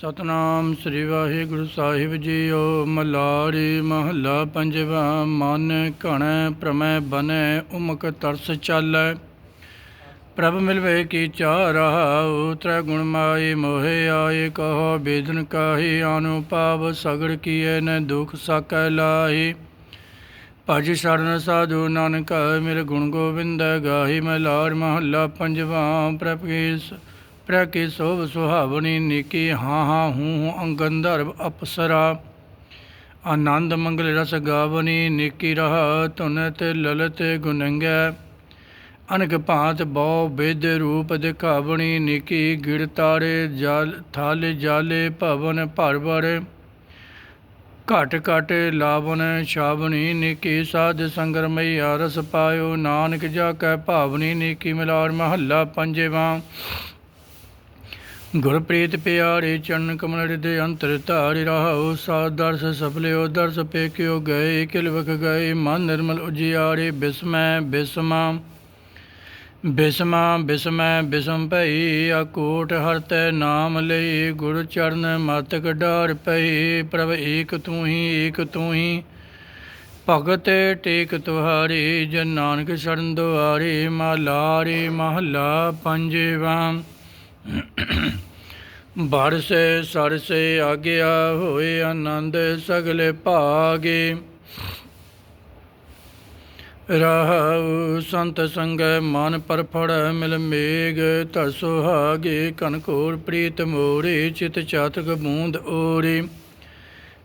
ਸਤਨਾਮ ਸ੍ਰੀ ਵਾਹਿਗੁਰੂ ਸਾਹਿਬ ਜੀਓ ਮਲਾਰੀ ਮਹੱਲਾ ਪੰਜਵਾ, ਮਨ ਘਣੈ ਪ੍ਰਮੈ ਬਨੈ, ਉਮਕ ਤਰਸ ਚਾਲੈ। ਪ੍ਰਭ ਮਿਲਵੇ ਕੀ ਚਾਹ ਰਹਾਉ ਤ੍ਰੈ ਗੁਣ ਮਾਈ ਮੋਹਿ ਆਏ ਕਹੋ ਬੇਦਨ ਕਾਹੀ, ਅਨੁਭਵ ਸਗੜ ਕੀਏ ਨ ਦੁਖ ਸਾਕੈ ਲਾਹੀ। ਭਜ ਸ਼ਰਨ ਸਾਧੂ ਨਾਨਕ ਮੇਰੇ ਗੁਣ ਗੋਬਿੰਦ ਗਾਹੀ ਮਲਾਰ ਮਹੱਲਾ ਪੰਜਵਾ, ਪ੍ਰਭ ਕੀ ਸ- ਕੇ ਸੋਭ ਸੁਹਾਵਣੀ ਨੀਕੀ ਹਾਂ ਹਾਂ ਹੂੰ ਹੂੰ ਅੰਗੰਧਰਵ ਅਪਸਰਾ। ਆਨੰਦ ਮੰਗਲ ਰਸ ਗਾਵਨੀ, ਨੀਕੀ ਰਹਾ ਧੁਨ ਤੇ ਲਲਤ ਗੁਨੰਗੈ ਅਨਕ ਭਾਂਤ ਬਹੁ ਬੇਦ ਰੂਪ ਦਿਖਾਵਣੀ, ਨੀਕੀ ਗਿੜ ਤਾਰੇ ਜਲ, ਥਾਲੇ ਜਾਲੇ ਭਵਨ ਭਰ ਭਰ। ਘਟ ਘਟ ਲਾਵਨ ਸ਼ਾਵਣੀ ਨੀਕੀ ਸਾਧ ਸੰਗਰ ਮਈਆ ਰਸ ਪਾਇਓ। ਨਾਨਕ ਜਾ ਕੈ ਭਾਵਨੀ, ਨੀਕੀ ਮਿਲਾਰ ਮਹੱਲਾ ਪੰਜਵਾਂ। ਗੁਰਪ੍ਰੀਤ ਪਿਆਰੇ ਚਰਨ ਕਮਲ ਹਿਰਦੇ ਅੰਤਰ ਧਾਰਿ ਰਹਾਉ ਸਾ ਦਰਸ ਸਫਲਿਓ ਦਰਸ ਪੇਕਿਓ, ਗਏ ਕਿਲ ਵਖ ਗਏ, ਮਨ ਨਿਰਮਲ ਉਜਿਆਰੇ, ਬਿਸਮੈ, ਬਿਸਮਾ ਬਿਸਮਾ, ਬਿਸਮੈ, ਬਿਸਮ ਭਈ, ਅਕੋਟ ਹਰਤੈ ਨਾਮ ਲਈ ਗੁਰ ਚਰਨ ਮਤਕ ਡਾਰ ਪਈ, ਪ੍ਰਭ ਏਕ ਤੂੰ ਹੀ, ਏਕ ਤੂੰ ਹੀ। ਭਗਤ ਟੇਕ ਤੁਹਾਰੀ, ਜਨ ਨਾਨਕ ਸ਼ਰਨ ਦੁਆਰੇ ਮਹਲਾਰੇ ਮਹੱਲਾ ਪੰਜਵਾਂ। ਬਰਸੇ ਸਰਸੇ ਆਗਿਆ ਹੋਏ ਆਨੰਦ ਸਗਲੇ ਭਾਗੇ। ਰਹਉ ਸੰਤ ਸੰਗ ਮਨ ਪਰਫੜ ਮਿਲ ਮੇਗ, ਧਰ ਸੁਹਾਗੇ ਕਨਕੋਰ ਪ੍ਰੀਤ ਮੋਰੇ, ਚਿਤ ਚਾਤਕ ਬੂੰਦ ਓਰੇ।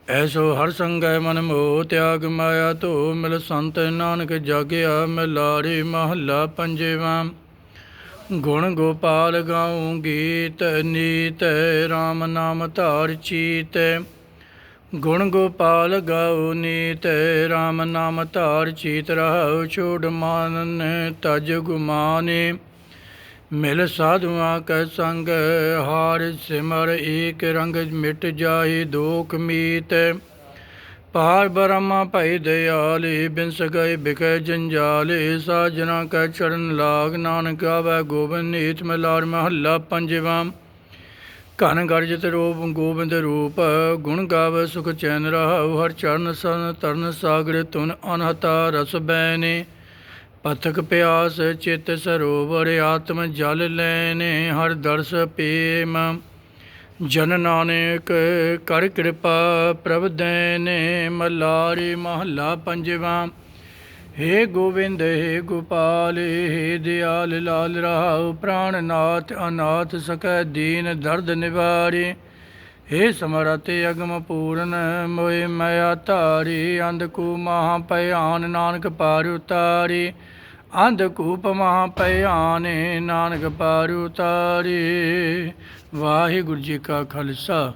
ਐਸੋ ਹਰ ਸੰਗੈ ਮਨ ਮੋਹ ਤਿਆਗ ਮਾਇਆ ਧੋ, ਮਿਲ ਸੰਤ ਨਾਨਕ ਜਾਗਿਆ, ਮਿਲਾਰੇ ਮਹੱਲਾ ਪੰਜਵਾਂ। ਗੁਣ ਗੋਪਾਲ ਗਾਉ ਗੀਤ, ਨੀਤ RAM ਨਾਮ ਧਾਰ ਚੀਤ। ਗੁਣ ਗੋਪਾਲ ਗਾਉ ਨੀਤ RAM ਨਾਮ ਧਾਰ ਚੀਤ ਰਹਾਉ ਛੋੜ ਮਾਨਨ ਤਜ ਗੁਮਾਨੇ। ਮਿਲ ਸਾਧੂਆਂ ਕੈ ਸੰਗ, ਹਾਰ ਸਿਮਰ ਏਕ ਰੰਗ ਮਿਟ ਜਾਏ ਦੋਖ ਮੀਤ। ਪਾਰ ਬਰਮਾ ਭਈ ਦਿਆਲੇ, ਬਿਨਸ ਗਏ ਬਿਕੈ ਜੰਜਾਲੇ ਸਾਜਣਾ ਕੈ ਚਰਨ ਲਾਗ, ਨਾਨਕ ਆਵੈ ਗੋਬਿੰਦ ਨੀਤ ਮਲਾਰ ਮਹੱਲਾ ਪੰਜਵਾਂ। ਘਨ ਗਰਜਤ ਰੂਪ ਗੋਬਿੰਦ ਰੂਪ, ਗੁਣ ਗਾਵੇ ਸੁਖ ਚੈਨ ਰਹਾਉ ਹਰ ਚਰਨ ਸਨ ਤਰਨ ਸਾਗਰ ਤੁਨ ਅਨਹਤਾ ਰਸ ਬੈਨੇ। ਪਥਕ ਪਿਆਸ ਚਿਤ ਸਰੋਵਰ, ਆਤਮ ਜਲ ਲੈਨੇ, ਹਰ ਦਰਸ ਪੇਮ। ਜਨ ਨਾਨਕ ਕਰ ਕਿਰਪਾ ਪ੍ਰਭ ਦੈਨੇ ਮਲਾਰੀ ਮਹੱਲਾ ਪੰਜਵਾਂ। ਹੇ ਗੋਬਿੰਦ ਹੇ ਗੋਪਾਲ, ਹੇ ਦਿਆਲ ਲਾਲ ਰਹਾਉ ਪ੍ਰਾਣਨਾਥ ਅਨਾਥ ਸਕੈ ਦੀਨ ਦਰਦ ਨਿਵਾਰੇ। ਹੇ ਸਮਰਤ ਅਗਮ ਪੂਰਨ ਮੋਇ ਮਇਆ ਧਾਰੀ ਅੰਧਕੂ ਮਹਾ ਭਿਆਨ ਨਾਨਕ ਪਾਰ ਉਤਾਰੀ। ਅੰਧਕੂਪ ਮਹਾ ਭਿਆਨੇ ਨਾਨਕ ਪਾਰ ਉਤਾਰੀ ਵਾਹਿਗੁਰੂ ਜੀ ਕਾ ਖਾਲਸਾ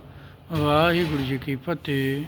ਵਾਹਿਗੁਰੂ ਜੀ ਕੀ ਫਤਿਹ।